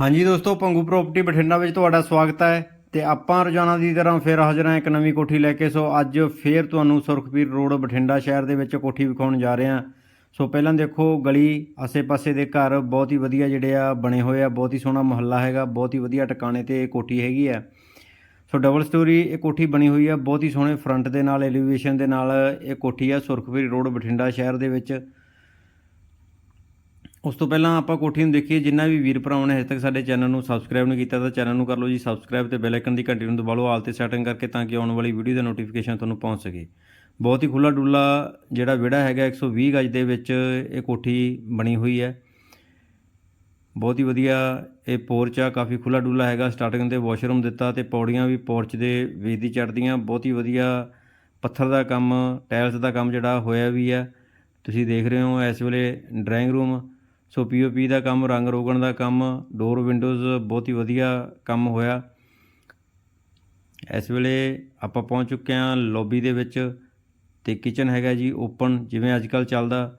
ਹਾਂਜੀ ਦੋਸਤੋ, ਪੰਗੂ ਪ੍ਰਾਪਰਟੀ ਬਠਿੰਡਾ ਵਿੱਚ ਤੁਹਾਡਾ ਸਵਾਗਤ ਹੈ ਤੇ ਆਪਾਂ ਰੋਜ਼ਾਨਾ ਦੀ ਤਰ੍ਹਾਂ ਫੇਰ ਹਾਜ਼ਰ ਹਾਂ ਇੱਕ ਨਵੀਂ ਕੋਠੀ ਲੈ ਕੇ। ਸੋ ਅੱਜ ਫੇਰ ਤੁਹਾਨੂੰ ਸੁਰਖਪੀਰ ਰੋਡ ਬਠਿੰਡਾ ਸ਼ਹਿਰ ਦੇ ਵਿੱਚ ਕੋਠੀ ਵਿਖਾਉਣ ਜਾ ਰਹੇ ਹਾਂ। ਸੋ ਪਹਿਲਾਂ ਦੇਖੋ, ਗਲੀ ਆਸੇ-ਪਾਸੇ ਦੇ ਘਰ ਬਹੁਤ ਹੀ ਵਧੀਆ ਜਿਹੜੇ ਆ ਬਣੇ ਹੋਏ ਆ, ਬਹੁਤ ਹੀ ਸੋਹਣਾ ਮੁਹੱਲਾ ਹੈਗਾ, ਬਹੁਤ ਹੀ ਵਧੀਆ ਟਿਕਾਣੇ ਤੇ ਇਹ ਕੋਠੀ ਹੈਗੀ ਆ। ਸੋ ਡਬਲ ਸਟੋਰੀ ਇਹ ਕੋਠੀ ਬਣੀ ਹੋਈ ਆ, ਬਹੁਤ ਹੀ ਸੋਹਣੇ ਫਰੰਟ ਦੇ ਨਾਲ ਐਲੀਵੇਸ਼ਨ ਦੇ ਨਾਲ ਇਹ ਕੋਠੀ ਆ ਸੁਰਖਪੀਰ ਰੋਡ ਬਠਿੰਡਾ ਸ਼ਹਿਰ ਦੇ ਵਿੱਚ। ਉਸ ਤੋਂ ਪਹਿਲਾਂ ਆਪਾਂ ਕੋਠੀ ਨੂੰ ਦੇਖੀਏ, ਜਿੰਨਾ ਵੀ ਵੀਰ ਭਰਾਵਾਂ ਨੇ ਹਜੇ ਤੱਕ ਸਾਡੇ ਚੈਨਲ ਨੂੰ ਸਬਸਕ੍ਰਾਈਬ ਨਹੀਂ ਕੀਤਾ, ਤਾਂ ਚੈਨਲ ਨੂੰ ਕਰ ਲਓ ਜੀ ਸਬਸਕ੍ਰਾਈਬ ਤੇ ਬੈਲ ਆਈਕਨ ਦੀ ਘੰਟੀ ਨੂੰ ਦਬਾ ਲਓ ਆਲ ਤੇ ਸੈਟਿੰਗ ਕਰਕੇ ਤਾਂ ਕਿ ਆਉਣ ਵਾਲੀ ਵੀਡੀਓ ਦਾ ਨੋਟੀਫਿਕੇਸ਼ਨ ਤੁਹਾਨੂੰ ਪਹੁੰਚ ਸਕੇ। ਬਹੁਤ ਹੀ ਖੁੱਲਾ ਡੁੱਲਾ ਜਿਹੜਾ ਵਿਹੜਾ ਹੈਗਾ 120 ਗਜ ਦੇ ਵਿੱਚ ਇਹ ਕੋਠੀ ਬਣੀ ਹੋਈ ਹੈ। ਬਹੁਤ ਹੀ ਵਧੀਆ ਇਹ ਪੋਰਚ ਆ, ਕਾਫੀ ਖੁੱਲਾ ਡੁੱਲਾ ਹੈਗਾ। ਸਟਾਰਟਿੰਗ ਤੇ ਵਾਸ਼ਰੂਮ ਦਿੱਤਾ ਤੇ ਪੌੜੀਆਂ ਵੀ ਪੋਰਚ ਦੇ ਵਿੱਚ ਦੀ ਚੜਦੀਆਂ ਬਹੁਤ ਹੀ ਵਧੀਆ ਪੱਥਰ ਦਾ ਕੰਮ ਟਾਇਲਸ ਦਾ ਕੰਮ ਜਿਹੜਾ ਹੋਇਆ ਵੀ ਆ ਤੁਸੀਂ ਦੇਖ ਰਹੇ ਹੋ ਇਸ ਵੇਲੇ ਡਰਾਇੰਗ ਰੂਮ ਸੋ ਪੀਓਪੀ ਦਾ ਕੰਮ, ਰੰਗ ਰੋਗਣ ਦਾ ਕੰਮ ਡੋਰ ਵਿੰਡੋਜ਼ ਬਹੁਤ ਹੀ ਵਧੀਆ ਕੰਮ ਹੋਇਆ। ਇਸ ਵੇਲੇ ਆਪਾਂ ਪਹੁੰਚ ਚੁੱਕੇ ਹਾਂ ਲੌਬੀ ਦੇ ਵਿੱਚ ਤੇ ਕਿਚਨ ਹੈਗਾ ਜੀ ਓਪਨ ਜਿਵੇਂ ਅੱਜ ਕੱਲ ਚੱਲਦਾ।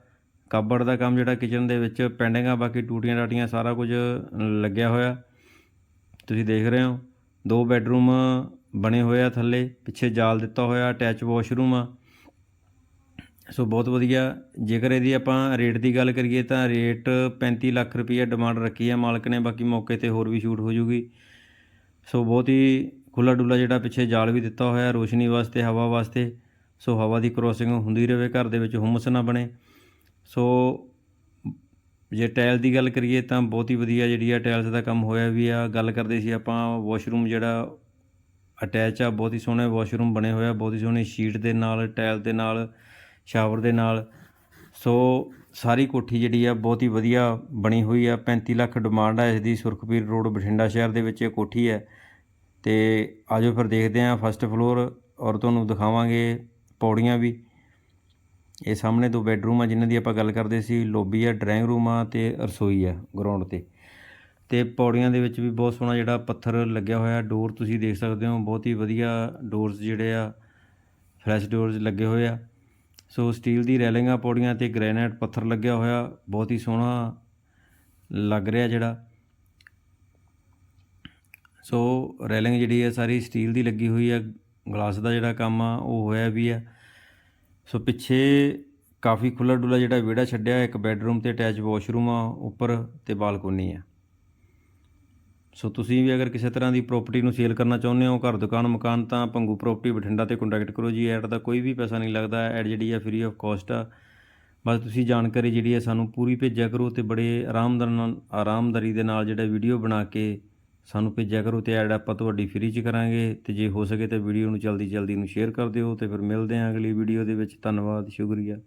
ਕਾਬੜ ਦਾ ਕੰਮ ਜਿਹੜਾ ਕਿਚਨ ਦੇ ਵਿੱਚ ਪੈਂਡਿੰਗ ਆ, ਬਾਕੀ ਟੂਟੀਆਂ ਟਾਟੀਆਂ ਸਾਰਾ ਕੁਝ ਲੱਗਿਆ ਹੋਇਆ। ਤੁਸੀਂ ਦੇਖ ਰਹੇ ਹੋ, ਦੋ ਬੈੱਡਰੂਮ ਬਣੇ ਹੋਏ ਆ ਥੱਲੇ, ਪਿੱਛੇ ਜਾਲ ਦਿੱਤਾ ਹੋਇਆ ਅਟੈਚ ਵਾਸ਼ਰੂਮ ਆ। ਸੋ ਬਹੁਤ ਵਧੀਆ। ਜੇਕਰ ਇਹਦੀ ਆਪਾਂ ਰੇਟ ਦੀ ਗੱਲ ਕਰੀਏ ਤਾਂ ਰੇਟ 35 ਲੱਖ ਰੁਪਏ ਡਿਮਾਂਡ ਰੱਖੀ ਹੈ ਮਾਲਕ ਨੇ, ਬਾਕੀ ਮੌਕੇ ਤੇ ਹੋਰ ਵੀ ਸ਼ੂਟ ਹੋ ਜੂਗੀ। ਸੋ ਬਹੁਤ ਹੀ ਖੁੱਲਾ ਡੁੱਲਾ ਜਿਹੜਾ ਪਿੱਛੇ ਜਾਲ ਵੀ ਦਿੱਤਾ ਹੋਇਆ, ਰੋਸ਼ਨੀ ਵਾਸਤੇ, ਹਵਾ ਵਾਸਤੇ। ਸੋ ਹਵਾ ਦੀ ਕ੍ਰੋਸਿੰਗ ਹੁੰਦੀ ਰਹੇ ਘਰ ਦੇ ਵਿੱਚ ਹੁਮਸ ਨਾ ਬਣੇ। ਸੋ ਜੇ ਟਾਇਲ ਦੀ ਗੱਲ ਕਰੀਏ ਤਾਂ ਬਹੁਤ ਹੀ ਵਧੀਆ ਜਿਹੜੀ ਆ ਟਾਇਲਸ ਦਾ ਕੰਮ ਹੋਇਆ ਵੀ ਆ। ਗੱਲ ਕਰਦੇ ਸੀ ਆਪਾਂ ਵਾਸ਼ਰੂਮ ਜਿਹੜਾ ਅਟੈਚ ਆ, ਬਹੁਤ ਹੀ ਸੋਹਣੇ ਵਾਸ਼ਰੂਮ ਬਣੇ ਹੋਏ ਆ, ਬਹੁਤ ਹੀ ਸੋਹਣੀ ਸ਼ੀਟ ਦੇ ਨਾਲ ਟਾਇਲ ਦੇ ਨਾਲ। ਸ਼ਾਵਰ ਦੇ ਨਾਲ। ਸੋ ਸਾਰੀ ਕੋਠੀ ਜਿਹੜੀ ਆ ਬਹੁਤ ਹੀ ਵਧੀਆ ਬਣੀ ਹੋਈ ਆ। 35 ਲੱਖ ਡਿਮਾਂਡ ਆ ਇਸ ਦੀ ਸੁਰਖਪੀਰ ਰੋਡ ਬਠਿੰਡਾ ਸ਼ਹਿਰ ਦੇ ਵਿੱਚ ਇਹ ਕੋਠੀ ਹੈ। ਤੇ ਆਜੋ ਫਿਰ ਦੇਖਦੇ ਹਾਂ ਫਸਟ ਫਲੋਰ ਔਰ ਤੁਹਾਨੂੰ ਦਿਖਾਵਾਂਗੇ ਪੌੜੀਆਂ ਵੀ। ਇਹ ਸਾਹਮਣੇ ਦੋ ਬੈੱਡਰੂਮ ਆ ਜਿਨ੍ਹਾਂ ਦੀ ਆਪਾਂ ਗੱਲ ਕਰਦੇ ਸੀ। ਲੋਬੀ ਆ, ਡਰਾਇੰਗ ਰੂਮ ਆ ਤੇ ਰਸੋਈ ਆ ਗਰਾਊਂਡ ਤੇ। ਤੇ ਪੌੜੀਆਂ ਦੇ ਵਿੱਚ ਵੀ ਬਹੁਤ ਸੋਹਣਾ ਜਿਹੜਾ ਪੱਥਰ ਲੱਗਿਆ ਹੋਇਆ। ਡੋਰ ਤੁਸੀਂ ਦੇਖ ਸਕਦੇ ਹੋ, ਬਹੁਤ ਹੀ ਵਧੀਆ ਡੋਰਸ ਜਿਹੜੇ ਆ, ਫਲੈਸ਼ ਡੋਰਸ ਲੱਗੇ ਹੋਏ ਆ। ਸੋ ਸਟੀਲ ਦੀ ਰੈਲਿੰਗਾਂ, ਪੌੜੀਆਂ ਤੇ ਗ੍ਰੈਨਾਈਟ ਪੱਥਰ ਲੱਗਿਆ ਹੋਇਆ, ਬਹੁਤ ਹੀ ਸੋਹਣਾ ਲੱਗ ਰਿਹਾ ਜਿਹੜਾ। ਸੋ ਰੈਲਿੰਗ ਜਿਹੜੀ ਹੈ, ਸਾਰੀ ਸਟੀਲ ਦੀ ਲੱਗੀ ਹੋਈ ਹੈ, ਗਲਾਸ ਦਾ ਜਿਹੜਾ ਕੰਮ ਆ, ਉਹ ਹੋਇਆ ਵੀ ਆ ਸੋ ਪਿੱਛੇ ਕਾਫੀ ਖੁੱਲਾ ਡੁੱਲਾ ਜਿਹੜਾ ਵਿਹੜਾ ਛੱਡਿਆ, ਇੱਕ ਬੈੱਡਰੂਮ ਤੇ ਅਟੈਚ ਵਾਸ਼ਰੂਮ ਆ, ਉੱਪਰ ਤੇ ਬਾਲਕੋਨੀ ਆ। ਸੋ ਤੁਸੀਂ ਵੀ ਅਗਰ ਕਿਸੇ ਤਰ੍ਹਾਂ ਦੀ ਪ੍ਰਾਪਰਟੀ ਨੂੰ ਸੇਲ ਕਰਨਾ ਚਾਹੁੰਦੇ ਹੋ, ਘਰ, ਦੁਕਾਨ, ਮਕਾਨ, ਤਾਂ ਭੰਗੂ ਪ੍ਰਾਪਰਟੀ ਬਠਿੰਡਾ ਤੇ ਕੰਟੈਕਟ ਕਰੋ ਜੀ। ਐਡ ਦਾ ਕੋਈ ਵੀ ਪੈਸਾ ਨਹੀਂ ਲੱਗਦਾ। ਐਡ ਜਿਹੜੀ ਆ ਫ੍ਰੀ ਆਫ ਕਾਸਟ ਆ। ਬਸ ਤੁਸੀਂ ਜਾਣਕਾਰੀ ਜਿਹੜੀ ਹੈ ਸਾਨੂੰ ਪੂਰੀ ਭੇਜਿਆ ਕਰੋ ਤੇ ਬੜੇ ਆਰਾਮਦਾਰ ਨਾਲ, ਆਰਾਮਦਾਰੀ ਦੇ ਨਾਲ ਜਿਹੜਾ ਵੀਡੀਓ ਬਣਾ ਕੇ ਸਾਨੂੰ ਭੇਜਿਆ ਕਰੋ ਤੇ ਐਡ ਆਪਾਂ ਤੁਹਾਡੀ ਫ੍ਰੀ ਚ ਕਰਾਂਗੇ। ਤੇ ਜੇ ਹੋ ਸਕੇ ਤਾਂ ਵੀਡੀਓ ਨੂੰ ਜਲਦੀ ਜਲਦੀ ਨੂੰ ਸ਼ੇਅਰ ਕਰ ਦਿਓ ਤੇ ਫਿਰ ਮਿਲਦੇ ਹਾਂ ਅਗਲੀ ਵੀਡੀਓ ਦੇ ਵਿੱਚ। ਧੰਨਵਾਦ, ਸ਼ੁਕਰੀਆ।